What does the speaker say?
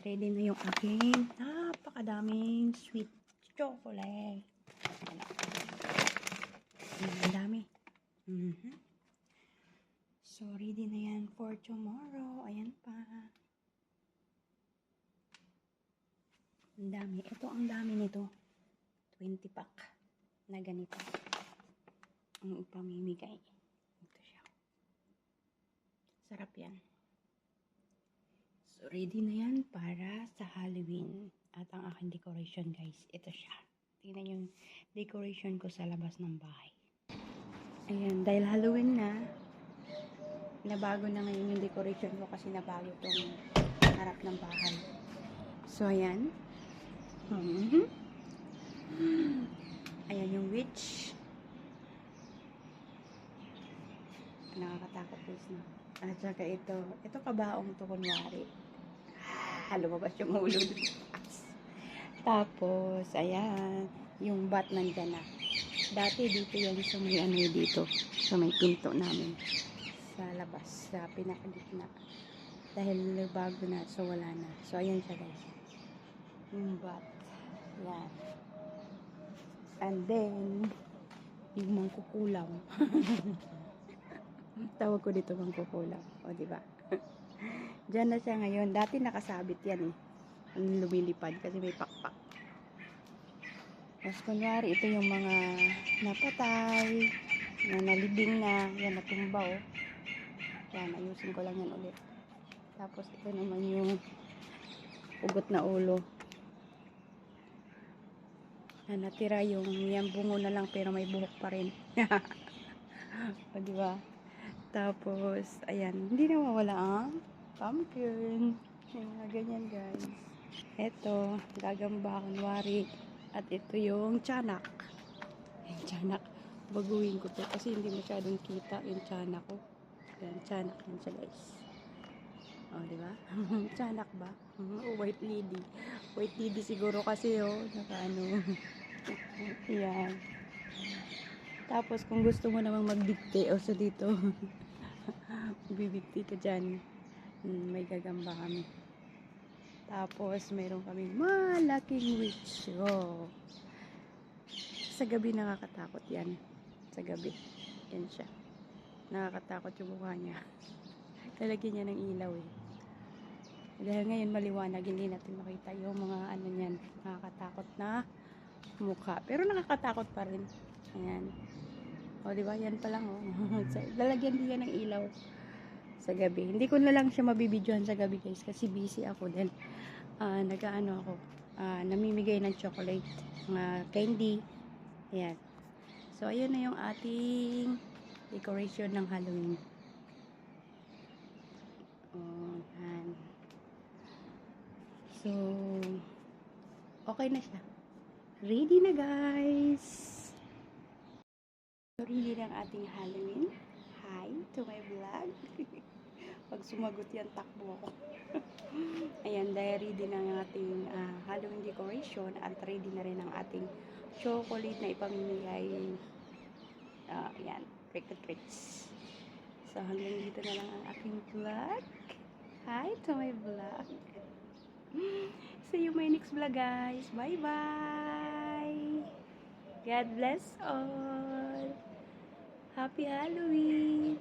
ready na yung aking napakadaming sweet chocolate. Ang dami. Mhm. So, ready na yan for tomorrow. Ayan pa. Ang dami. Ito ang dami nito. 20 pack na ganito. Ang ipamimigay. Ito siya. Sarap yan. So, ready na yan para sa Halloween. At ang aking decoration, guys, ito siya. Tingnan yung decoration ko sa labas ng bahay. Ayan, dahil Halloween na, nabago na ngayon yung decoration ko kasi nabago itong harap ng bahay. So, ayan. Mhm. Ayan yung witch. Nakakatakot guys na. At saka ito, ito kabaong to kunwari. Ah, lumabas yung ulo. Tapos, ayan, yung bat nandyan na. Dati dito yan sa may ano dito, sa may pinto namin. Sa labas, sa pinakagitna. Dahil bago na, so wala na. So, ayan siya guys. Yung bat. Yan. And then, yung mangkukulam. Tawag ko dito mangkukulam. O, di ba? Diyan na siya ngayon. Dati nakasabit yan eh. Ang lumilipad kasi may pakpak. Tapos kunwari, ito yung mga napatay, na nalibing na, yan natumba oh. Yan, ayusin ko lang yan ulit. Tapos ito naman yung ugot na ulo. Na natira yung yan bungo na lang pero may buhok pa rin. o di ba? Tapos, ayan, hindi na mawala ang pumpkin. Mga ganyan guys. Ito, gagamba kunwari. At ito yung tiyanak. Yung tiyanak. Baguhin ko to kasi hindi masyadong kita yung tiyanak ko. Yan, tiyanak yan siya guys. O, di ba? tiyanak ba? O, white lady. White lady siguro kasi oh. Naka ano. Yan. Tapos kung gusto mo namang magdikte o so dito. Bibigti ka dyan. Hmm, may gagamba kami. Tapos, mayroon kami malaking witch. Oh. Sa gabi nakakatakot yan. Sa gabi. Yan siya. Nakakatakot yung mukha niya. Lalagyan niya ng ilaw eh. Dahil ngayon maliwanag, hindi natin makita yung mga ano niyan. Nakakatakot na mukha. Pero nakakatakot pa rin. Ayan. O, di ba? Yan pa lang, oh. Lalagyan din yan ng ilaw sa gabi. Hindi ko na lang siya mabibidyohan sa gabi, guys, kasi busy ako din. Ah, nag-ano ako, ah, namimigay ng chocolate, mga candy. Ayan. So, ayun na yung ating decoration ng Halloween. Oh, yan. So, okay na siya. Ready na, guys! Na ang ating Halloween. Hi to my vlog. Pag sumagot yan, takbo ako. Ayan, dahil ready na ang ating ah, Halloween decoration at ready na rin ang ating chocolate na ipamimigay. Ah, ayan, trick or treats. So, hanggang dito na lang ang aking vlog. Hi to my vlog. See you my next vlog, guys. Bye-bye. God bless all. Happy Halloween!